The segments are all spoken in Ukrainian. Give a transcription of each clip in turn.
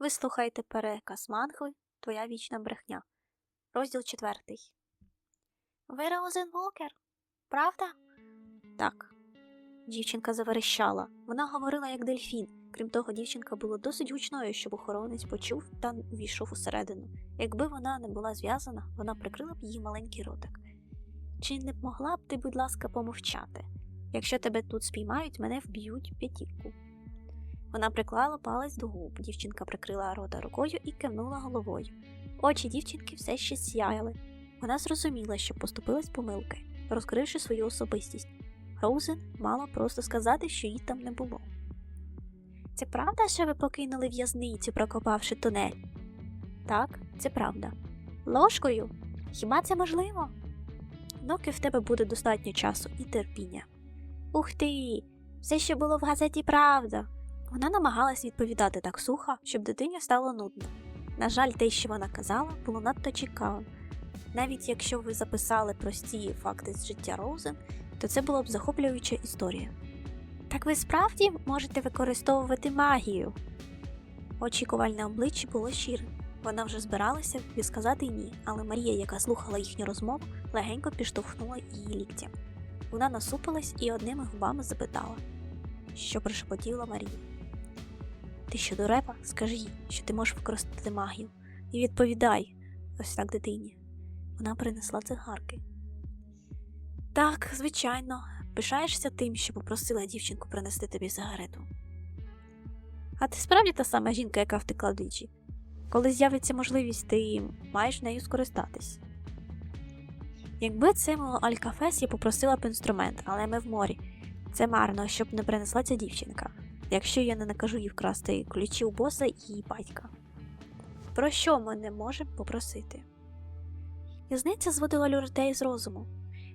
Вислухайте переказ мангви Твоя вічна брехня. Розділ четвертий. Ви Роузен Волкер? Правда? Так. Дівчинка заверещала. Вона говорила як дельфін. Крім того, дівчинка була досить гучною, щоб охоронець почув та увійшов усередину. Якби вона не була зв'язана, вона прикрила б її маленький ротик. Чи не могла б ти, будь ласка, помовчати? Якщо тебе тут спіймають, мене вб'ють п'ятірку. Вона приклала палець до губ. Дівчинка прикрила рота рукою і кивнула головою. Очі дівчинки все ще сяяли. Вона зрозуміла, що поступилась помилки, розкривши свою особистість. Роузен мала просто сказати, що її там не було. Це правда, що ви покинули в'язницю, прокопавши тунель? Так, це правда. Ложкою? Хіба це можливо? Доки в тебе буде достатньо часу і терпіння. Ух ти! Все, що було в газеті, правда. Вона намагалась відповідати так сухо, щоб дитині стало нудно. На жаль, те, що вона казала, було надто цікавим. Навіть якщо ви записали прості факти з життя Роузен, то це була б захоплююча історія. Так ви справді можете використовувати магію? Очікувальне обличчя було щирим. Вона вже збиралася відсказати ні, але Марія, яка слухала їхню розмову, легенько підштовхнула її ліктям. Вона насупилась і одними губами запитала, що прошепотіла Марія. Ти що дурепа? Скажи їй, що ти можеш використати магію. І відповідай, ось так дитині. Вона принесла цигарки. Так, звичайно, пишаєшся тим, що попросила дівчинку принести тобі сигарету. А ти справді та сама жінка, яка втекла двічі? Коли з'явиться можливість, ти маєш нею скористатись. Якби це було Алькафес, я попросила б інструмент, але ми в морі. Це марно, щоб не принесла ця дівчинка, якщо я не накажу їй вкрасти ключі у боса і її батька. Про що ми не можемо попросити? В'язниця зводила людей з розуму.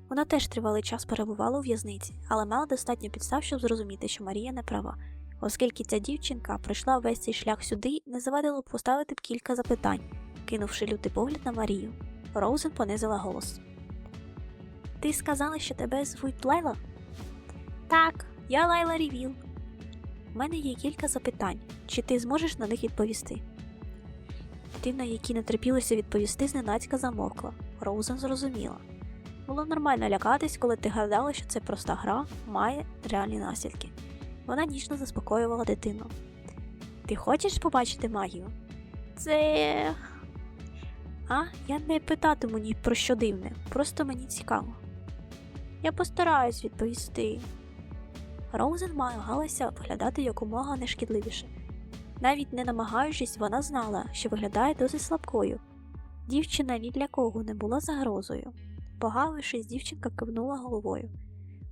Вона теж тривалий час перебувала у в'язниці, але мала достатньо підстав, щоб зрозуміти, що Марія не права, оскільки ця дівчинка пройшла весь цей шлях сюди, не завадило б поставити б кілька запитань, кинувши лютий погляд на Марію. Роузен понизила голос. Ти сказала, що тебе звуть Лайла? Так, я Лайла Рівіл. У мене є кілька запитань. Чи ти зможеш на них відповісти? Дитина, якій не терпілося відповісти, зненацька замовкла. Роузен зрозуміла. Було нормально лякатись, коли ти гадала, що це проста гра має реальні наслідки. Вона ніжно заспокоювала дитину. Ти хочеш побачити магію? Це. А, я не питатиму ні про що дивне, просто мені цікаво. Я постараюсь відповісти. Роузен намагалася виглядати якомога нешкідливіше. Навіть не намагаючись, вона знала, що виглядає досить слабкою. Дівчина ні для кого не була загрозою. Погавившись, дівчинка кивнула головою.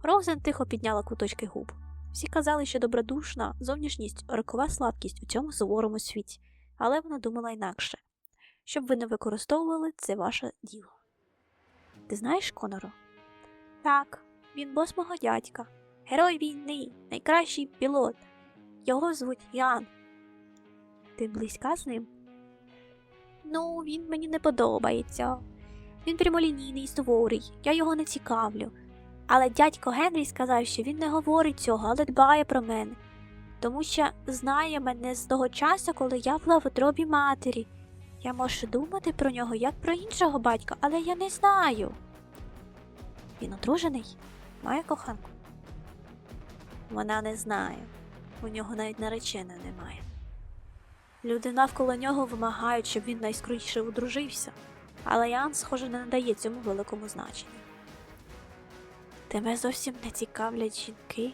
Роузен тихо підняла куточки губ. Всі казали, що добродушна зовнішність рокова слабкість у цьому суворому світі, але вона думала інакше. Щоб ви не використовували, це ваше діло. Ти знаєш Коноро? Так, він бос мого дядька, герой війни, найкращий пілот. Його звуть Ян. Ти близька з ним? Ну, він мені не подобається. Він прямолінійний суворий, я його не цікавлю. Але дядько Генрі сказав, що він не говорить цього, але дбає про мене, тому що знає мене з того часу, коли я була в утробі матері. Я можу думати про нього як про іншого батька, але я не знаю. Він одружений, має коханку. Вона не знає. У нього навіть нареченої немає. Люди навколо нього вимагають, щоб він найскоріше одружився, але Ян, схоже, не надає цьому великому значення. Тебе зовсім не цікавлять жінки.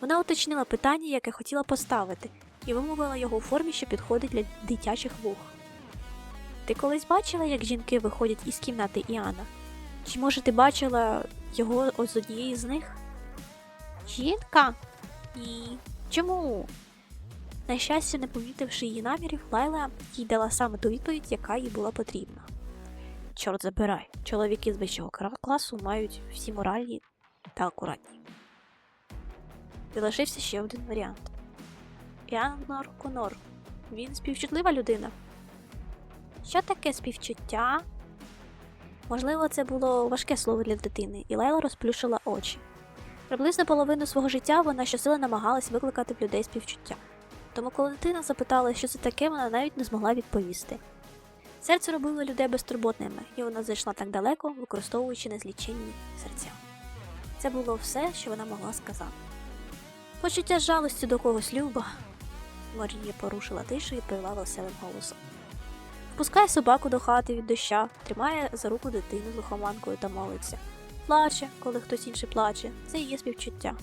Вона уточнила питання, яке хотіла поставити, і вимовила його у формі, що підходить для дитячих вух. Ти колись бачила, як жінки виходять із кімнати Іана? Чи може ти бачила його з однієї з них? Жінка? Ні. Чому? На щастя, не помітивши її намірів, Лайла їй дала саме ту відповідь, яка їй була потрібна. Чорт забирай, чоловіки з вищого класу мають всі моральні та акуратні. Залишився ще один варіант. Іаннор Конор. Він співчутлива людина. Що таке співчуття? Можливо, це було важке слово для дитини, і Лайла розплющила очі. Приблизно половину свого життя вона щосили намагалась викликати в людей співчуття. тому коли дитина запитала, що це таке, вона навіть не змогла відповісти. Серце робило людей безтурботними, і вона зайшла так далеко, використовуючи незліченні серця. Це було все, що вона могла сказати. Почуття жалості до когось люба. Марія порушила тишу і привела веселим голосом. Впускає собаку до хати від доща, тримає за руку дитину з лихоманкою та молиться. Плаче, коли хтось інший плаче. Це є співчуття.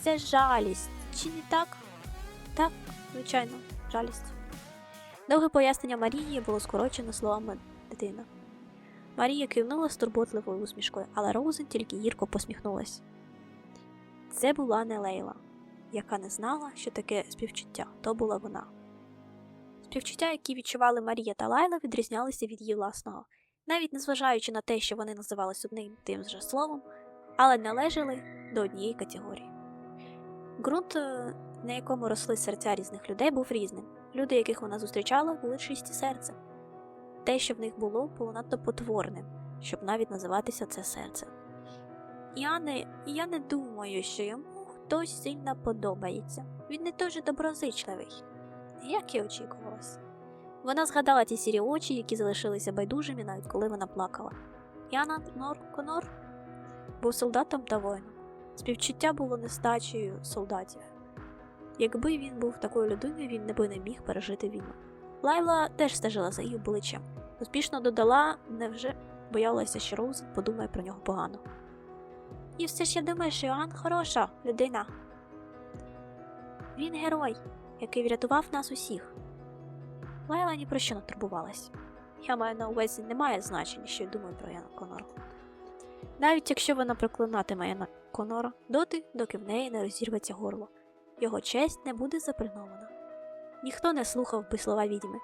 Це жалість. Чи не так? Так, звичайно, жалість. Довге пояснення Марії було скорочено словами дитина. Марія кивнула з турботливою усмішкою, але Роузен тільки гірко посміхнулась. Це була не Лейла, яка не знала, що таке співчуття, то була вона. Співчуття, які відчували Марія та Лайла, відрізнялися від її власного, навіть незважаючи на те, що вони називались одним і тим же словом, але належали до однієї категорії. Ґрунт, е, на якому росли серця різних людей, був різним. Люди, яких вона зустрічала, були чисті серцем. Те, що в них було, було надто потворним, щоб навіть називатися це серцем. Я не, я не думаю, що йому хтось сильно подобається. Він не дуже доброзичливий, як і очікувалось. Вона згадала ті сірі очі, які залишилися байдужими, навіть коли вона плакала. Яна Нор Конор був солдатом та воїном. Співчуття було нестачею солдатів. Якби він був такою людиною, він не би не міг пережити війну. Лайла теж стежила за її обличчям. Успішно додала, невже боялася, що Роузен подумає про нього погано. І все ж я думаю, що Іоанн хороша людина. Він герой, який врятував нас усіх. Лайла ні про що не турбувалась. Я маю на увазі немає значення, що я думаю про Яна Конора. Навіть якщо вона проклинатиме Яна Конора, доти, доки в неї не розірветься горло, його честь не буде запринована. Ніхто не слухав би слова відьми.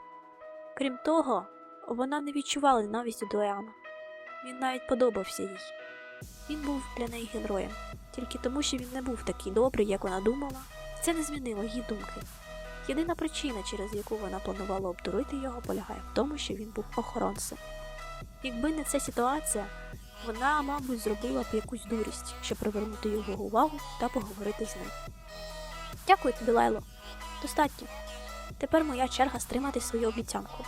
Крім того, вона не відчувала ненависті до Еана. Він навіть подобався їй. Він був для неї героєм, тільки тому, що він не був такий добрий, як вона думала, це не змінило її думки. Єдина причина, через яку вона планувала обдурити його, полягає в тому, що він був охоронцем. Якби не ця ситуація, вона, мабуть, зробила б якусь дурість, щоб привернути його увагу та поговорити з ним. Дякую тобі, Лайло. Достатньо. Тепер моя черга стримати свою обіцянку.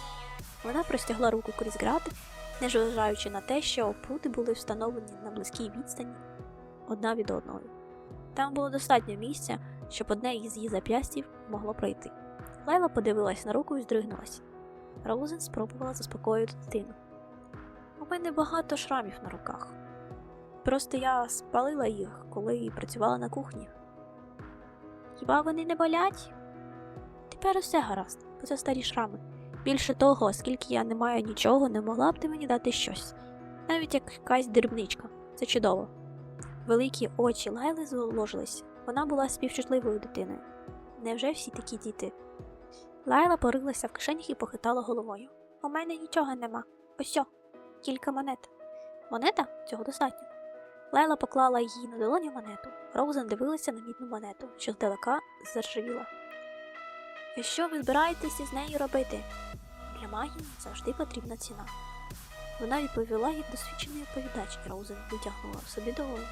Вона простягла руку крізь грати, незважаючи на те, що опрути були встановлені на близькій відстані одна від одної. Там було достатньо місця, щоб одне із її зап'ястів могло пройти. Лайла подивилась на руку і здригнулась. Роузен спробувала заспокоїти дитину. У мене багато шрамів на руках. Просто я спалила їх, коли працювала на кухні. Хіба вони не болять? Тепер усе гаразд, бо це старі шрами. Більше того, оскільки я не маю нічого, не могла б ти мені дати щось. Навіть як якась дрібничка. Це чудово. Великі очі Лайли зволожились. Вона була співчутливою дитиною. Невже всі такі діти? Лайла порилася в кишенях і похитала головою. У мене нічого нема. Ось кілька монет. Монета? Цього достатньо. Лайла поклала їй на долоні монету. Роузен дивилася на мідну монету, що здалека заржавіла. І що ви збираєтеся з нею робити? Для магії завжди потрібна ціна. Вона відповіла як досвідчений оповідач, і Роузен витягнула в собі долоню.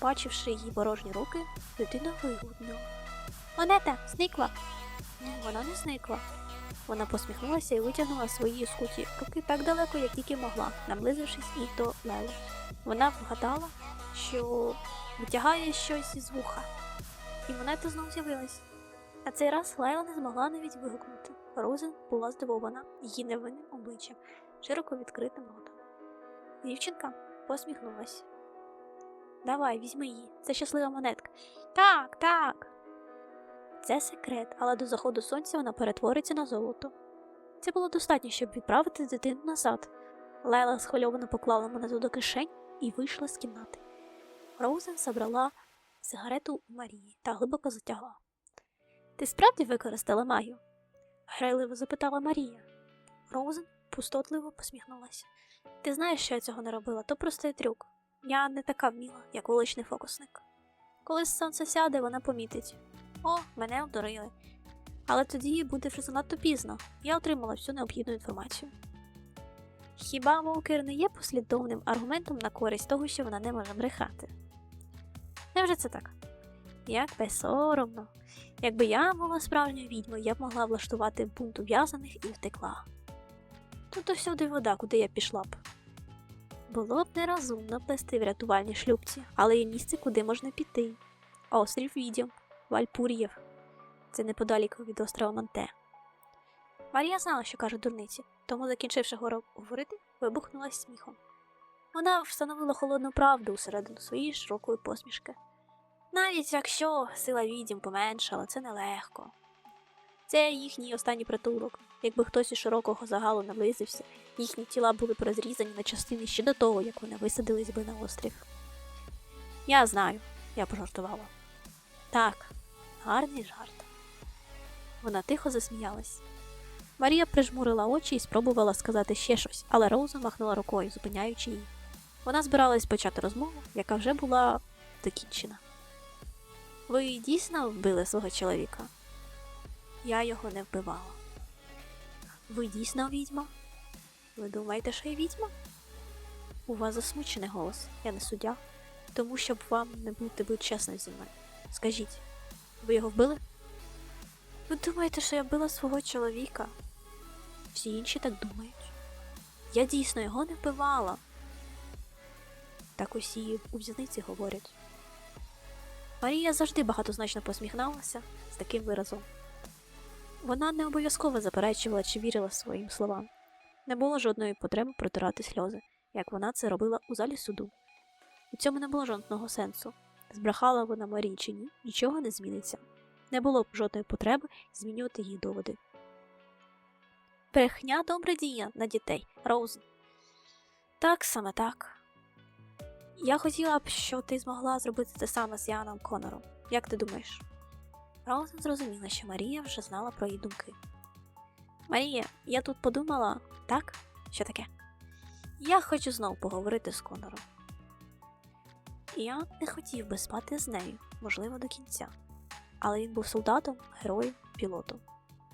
Бачивши її порожні руки, дитина вигукнула. Монета, зникла. Ні, вона не зникла. Вона посміхнулася і витягнула свої скуті руки так далеко, як тільки могла, наблизившись і до Лели. Вона вгадала, що витягає щось із вуха, і монета знов з'явилась. На цей раз Лайла не змогла навіть вигукнути. Розен була здивована її невинним обличчям, широко відкритим ротом. Дівчинка посміхнулась. Давай, візьми її, це щаслива монетка. Так, так. Це секрет, але до заходу сонця вона перетвориться на золото. Це було достатньо, щоб відправити дитину назад. Лайла схвильовано поклала монету до кишень і вийшла з кімнати. Роузен забрала сигарету у Марії та глибоко затягла. Ти справді використала магію? грайливо запитала Марія. Роузен пустотливо посміхнулася. Ти знаєш, що я цього не робила, то простий трюк. Я не така вміла, як вуличний фокусник. Коли сонце сяде, вона помітить. О, мене обдурили. Але тоді буде вже занадто пізно. Я отримала всю необхідну інформацію. Хіба Волкер не є послідовним аргументом на користь того, що вона не може брехати? Невже це так? Як би соромно. Якби я була справжньою відьмою, я б могла влаштувати бунт ув'язаних і втекла. Тут всюди вода, куди я пішла б. Було б нерозумно плести в рятувальній шлюбці, але є місце, куди можна піти. Острів Відьом, Вальпур'єв. Це неподалік від острова Монте. Марія знала, що кажуть дурниці, тому, закінчивши горо- говорити, вибухнула сміхом. Вона встановила холодну правду усередину своєї широкої посмішки. Навіть якщо сила відьм поменшала, це нелегко. Це їхній останній притулок. Якби хтось із широкого загалу наблизився, їхні тіла були б розрізані на частини ще до того, як вони висадились би на острів. Я знаю, я пожартувала. Так, гарний жарт. Вона тихо засміялась. Марія прижмурила очі і спробувала сказати ще щось, але Роуза махнула рукою, зупиняючи її. Вона збиралась почати розмову, яка вже була закінчена. Ви дійсно вбили свого чоловіка? Я його не вбивала. Ви дійсно відьма? Ви думаєте, що я відьма? У вас засмучений голос, я не суддя, тому щоб вам не бути будь чесним зі мною. Скажіть, ви його вбили? Ви думаєте, що я вбила свого чоловіка? Всі інші так думають. Я дійсно його не вбивала. Так усі у в'язниці говорять. Марія завжди багатозначно посміхнулася з таким виразом. Вона не обов'язково заперечувала чи вірила своїм словам. Не було жодної потреби протирати сльози, як вона це робила у залі суду. У цьому не було жодного сенсу. Збрехала вона Марії чи ні, нічого не зміниться. Не було б жодної потреби змінювати її доводи. Брехня добра дія на дітей, Роуз. Так саме так. Я хотіла б, щоб ти змогла зробити те саме з Яном Конором. Як ти думаєш? Роузен зрозуміла, що Марія вже знала про її думки. Марія, я тут подумала, так? Що таке? Я хочу знову поговорити з Конором. Я не хотів би спати з нею, можливо, до кінця. Але він був солдатом, героєм, пілотом.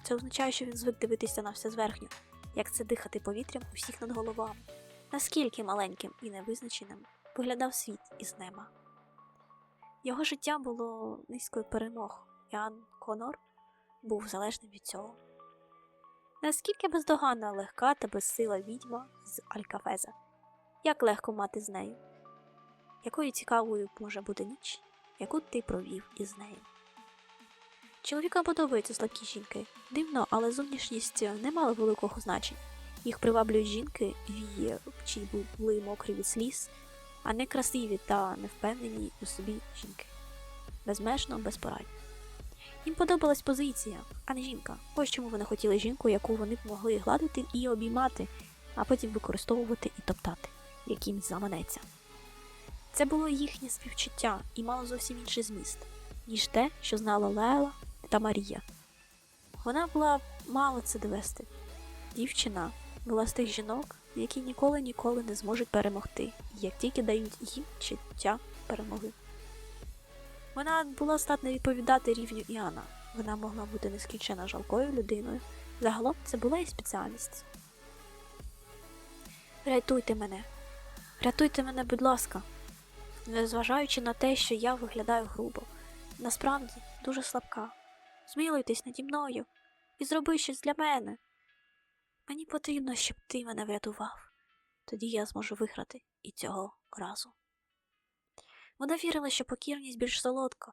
Це означає, що він звик дивитися на все зверхньо, як це дихати повітрям у всіх над головами. Наскільки маленьким і невизначеним виглядав світ із неба. Його життя було низькою перемог. Ян Конор був залежним від цього. Наскільки бездоганна, легка та безсила відьма з Алькафеза? Як легко мати з нею? Якою цікавою може бути ніч, яку ти провів із нею? Чоловікам подобаються слабкі жінки. Дивно, але зовнішність не мала великого значення. Їх приваблюють жінки, вії, чиї були мокрі від сліз, а не красиві та невпевнені у собі жінки. Безмежно безпорадні. Їм подобалась позиція, а не жінка. Ось чому вони хотіли жінку, яку вони б могли гладити і обіймати, а потім використовувати і топтати, як їм заманеться. Це було їхнє співчуття і мало зовсім інший зміст, ніж те, що знала Лела та Марія. Вона була мало це довести. Дівчина була з тих жінок, які ніколи ніколи не зможуть перемогти, як тільки дають їм чуття перемоги. Вона була здатна відповідати рівню Іана. Вона могла бути нескінченно жалкою людиною. Загалом це була її спеціальність. Рятуйте мене, рятуйте мене, будь ласка, незважаючи на те, що я виглядаю грубо. Насправді дуже слабка. Змилуйтесь наді мною і зроби щось для мене. Мені потрібно, щоб ти мене врятував. Тоді я зможу виграти і цього разу. Вона вірила, що покірність більш солодка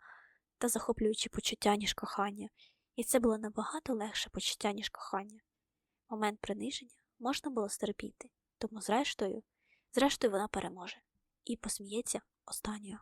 та захоплююче почуття, ніж кохання, і це було набагато легше почуття, ніж кохання. Момент приниження можна було стерпіти, тому, зрештою, зрештою, вона переможе і посміється останньою